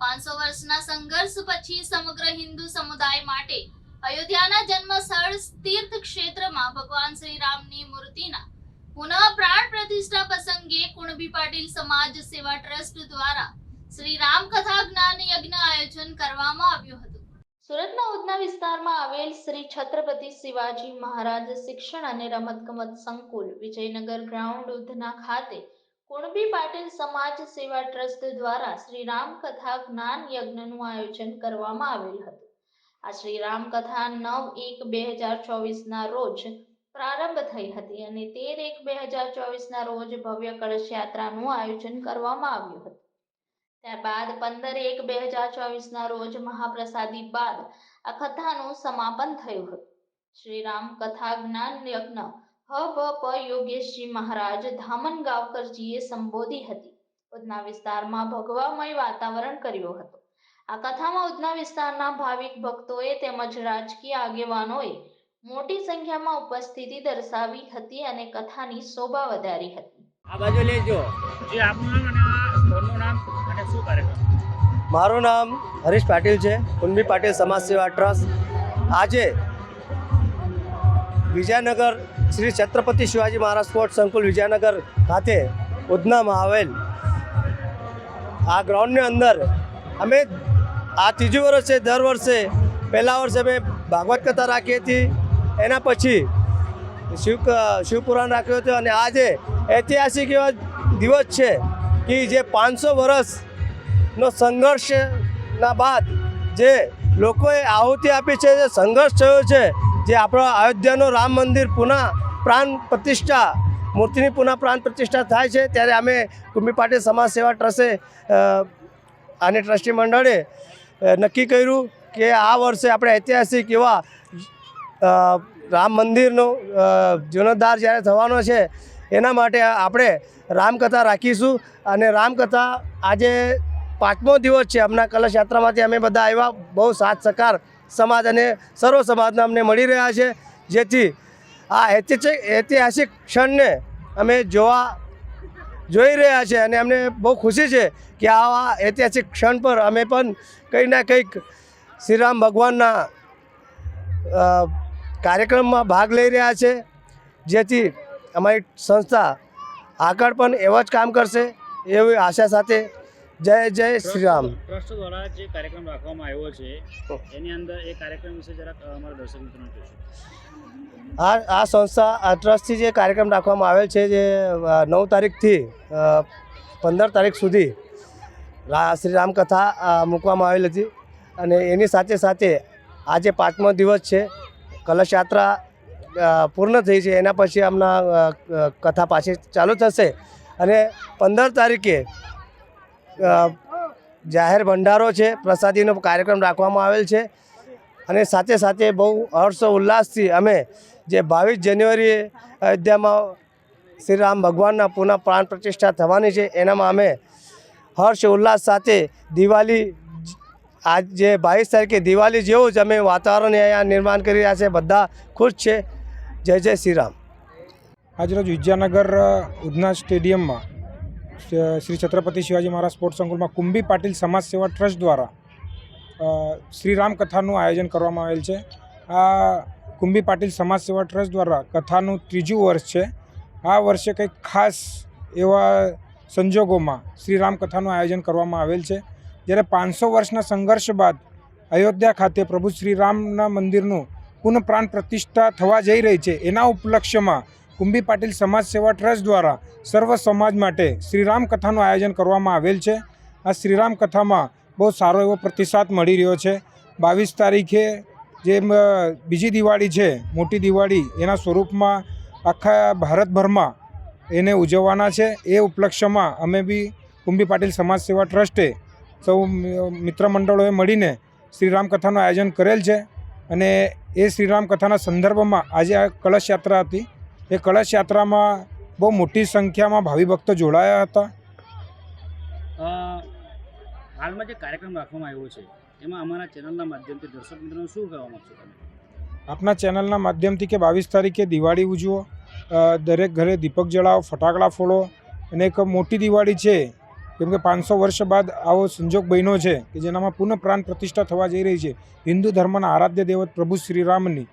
પાંચસો વર્ષના સંઘર્ષ પછી સમગ્ર હિન્દુ સમુદાય માટે અયોધ્યાના જન્મસ્થળ તીર્થ ક્ષેત્રમાં ભગવાન શ્રી રામની મૂર્તિના પુનઃ પ્રાણ પ્રતિષ્ઠા પ્રસંગે કુણબી પાટીલ સમાજ સેવા ટ્રસ્ટ દ્વારા શ્રી રામ કથા જ્ઞાન યજ્ઞ આયોજન કરવામાં આવ્યું હતું. સુરતના ઉધના વિસ્તારમાં આવેલ શ્રી છત્રપતિ શિવાજી મહારાજ શિક્ષણ અને રમતગમત સંકુલ વિજયનગર ગ્રાઉન્ડ ઉધના ખાતે કુણબી પાટીલ સમાજ સેવા ટ્રસ્ટ દ્વારા શ્રી રામ કથા જ્ઞાન યજ્ઞનું આયોજન કરવામાં આવેલ હતું. આ શ્રી રામ કથા નવ એક બે હજાર ચોવીસના રોજ પ્રારંભ થઈ હતી અને તેર એક બે હજાર ચોવીસના રોજ ભવ્ય કળશ યાત્રાનું આયોજન કરવામાં આવ્યું હતું. ત્યારબાદ પંદર એક બે હજાર ચોવીસના રોજ મહાપ્રસાદી બાદ આ કથાનું સમાપન થયું હતું. શ્રી રામ કથા જ્ઞાન યજ્ઞ હ વ પ યોગેશજી મહારાજ ધામન ગાવકરજીએ સંબોધી હતી. ઉધના વિસ્તારમાં ભગવામય વાતાવરણ કર્યું હતું. આ કથામાં ઉધના વિસ્તારના ભાવિક ભક્તોએ તેમજ રાજકીય આગેવાનોએ મોટી સંખ્યામાં ઉપસ્થિતિ દર્શાવી હતી અને કથાની શોભા વધારી હતી. આ બાજુ લેજો. જે આપનું નામ અને કોનું નામ અને શું કાર્યક્રમ? મારું નામ હરીશ પાટીલ છે કુંભી પાટીલ સમાજ સેવા ટ્રસ્ટ. આજે વિજયનગર શ્રી છત્રપતિ શિવાજી મહારાજ સ્પોર્ટ્સ સંકુલ વિજયનગર ખાતે ઉધનામાં આવેલ. આ ગ્રાઉન્ડની અંદર અમે આ ત્રીજું વર્ષે દર વર્ષે પહેલાં વર્ષે અમે ભાગવત કથા રાખી હતી એના પછી શિવ શિવપુરાણ રાખ્યું હતું અને આજે ઐતિહાસિક એવા દિવસ છે કે જે પાંચસો વર્ષનો સંઘર્ષના બાદ જે લોકોએ આહુતિ આપી છે, જે સંઘર્ષ થયો છે જે આપણો અયોધ્યાનો રામ મંદિર પુનઃ પ્રાણ પ્રતિષ્ઠા મૂર્તિની પુનઃ પ્રાણ પ્રતિષ્ઠા થાય છે ત્યારે અમે કુંભી પાટીલ સમાજ સેવા ટ્રસ્ટે અ, આની ટ્રસ્ટી મંડળે નક્કી કર્યું કે આ વર્ષે આપણે ઐતિહાસિક એવા રામ મંદિરનો જીર્ણોદ્ધાર જ્યારે થવાનો છે એના માટે આપણે રામકથા રાખીશું અને રામકથા આજે પાંચમો દિવસ છે હમણાં કલશ યાત્રામાંથી અમે બધા આવ્યા બહુ સાથ સહકાર સમાજ અને સર્વ સમાજના અમને મળી રહ્યા છે. જેથી આ ઐતિહાસિક ક્ષણને અમે જોવા જોઈ રહ્યા છે અને અમને બહુ ખુશી છે કે આવા ઐતિહાસિક ક્ષણ પર અમે પણ કંઈ ના કંઈક શ્રીરામ ભગવાનના કાર્યક્રમમાં ભાગ લઈ રહ્યા છે. જેથી અમારી સંસ્થા આગળ પણ એવા જ કામ કરશે એવી આશા સાથે જય જય શ્રી રામ. ટ્રસ્ટ દ્વારા જે કાર્યક્રમ રાખવામાં આવ્યો છે એની અંદર એ કાર્યક્રમ વિશે જરાક અમારા દર્શક મિત્રોને કહેશો. આ આ સંસ્થા આ ટ્રસ્ટથી જે કાર્યક્રમ રાખવામાં આવેલ છે જે નવ તારીખથી પંદર તારીખ સુધી શ્રી રામકથા મૂકવામાં આવેલ હતી. અને એની સાથે સાથે આજે પાંચમો દિવસ છે કલશ યાત્રા પૂર્ણ થઈ છે. એના પછી અ, કથા પાછી ચાલુ થશે. અને પંદર તારીખે જાહેર ભંડારો છે, પ્રસાદીનો કાર્યક્રમ રાખવામાં આવેલ છે. અને સાથે સાથે બહુ હર્ષ ઉલ્લાસથી અમે જે બાવીસ જાન્યુઆરીએ અયોધ્યામાં શ્રી રામ ભગવાનના પુનઃ પ્રાણ પ્રતિષ્ઠા થવાની છે, એનામાં અમે હર્ષ ઉલ્લાસ સાથે દિવાળી આજ જે બાવીસ તારીખે દિવાળી જેવું જ અમે વાતાવરણ અહીંયા નિર્માણ કરી રહ્યા છે, બધા ખુશ છે. જય જય શ્રી રામ આજરોજ વિદ્યાનગર ઉધના સ્ટેડિયમમાં શ્રી છત્રપતિ શિવાજી મહારાજ સ્પોર્ટ્સ સંકુલમાં કુંભી પાટીલ સમાજ સેવા ટ્રસ્ટ દ્વારા શ્રી રામ કથાનું આયોજન કરવામાં આવેલ છે. આ કુંભી પાટીલ સમાજ સેવા ટ્રસ્ટ દ્વારા કથાનું ત્રીજું વર્ષ છે. આ વર્ષે કંઈક ખાસ એવા સંજોગોમાં શ્રી રામ કથાનું આયોજન કરવામાં આવેલ છે. જ્યારે પાંચસો વર્ષના સંઘર્ષ બાદ અયોધ્યા ખાતે પ્રભુ શ્રી રામના મંદિરનું પુનઃ પ્રાણ પ્રતિષ્ઠા થવા જઈ રહી છે, એના ઉપલક્ષ્યમાં કુંભી પાટીલ સમાજ સેવા ટ્રસ્ટ દ્વારા સર્વ સમાજ માટે શ્રીરામ કથાનું આયોજન કરવામાં આવેલ છે. આ શ્રીરામ કથામાં બહુ સારો એવો પ્રતિસાદ મળી રહ્યો છે. બાવીસ તારીખે જે બીજી દિવાળી છે, મોટી દિવાળી, એના સ્વરૂપમાં આખા ભારતભરમાં એને ઉજવવાના છે. એ ઉપલક્ષ્યમાં અમે બી કુંભી પાટીલ સમાજ સેવા ટ્રસ્ટે સૌ મિત્ર મંડળોએ મળીને શ્રીરામ કથાનું આયોજન કરેલ છે. અને એ શ્રીરામ કથાના સંદર્ભમાં આજે આ કળશ યાત્રા હતી. એ કળશ યાત્રામાં બહુ મોટી સંખ્યામાં ભાવિ ભક્તો જોડાયા હતા. હાલમાં જે કાર્યક્રમ રાખવામાં આવ્યો છે એમાં અમારા ચેનલના માધ્યમથી દર્શક મિત્રોને શું કહેવા માગશો તમે? આપના ચેનલના માધ્યમથી કે બાવીસ તારીખે દિવાળી ઉજવો દરેક ઘરે દીપક જળાવો ફટાકડા ફોડો અને એક મોટી દિવાળી છે કેમ કે પાંચસો વર્ષ બાદ આવો સંજોગ બન્યો છે કે જેનામાં પુનઃ પ્રાણ પ્રતિષ્ઠા થવા જઈ રહી છે. હિન્દુ ધર્મના આરાધ્ય દેવત પ્રભુ શ્રી રામની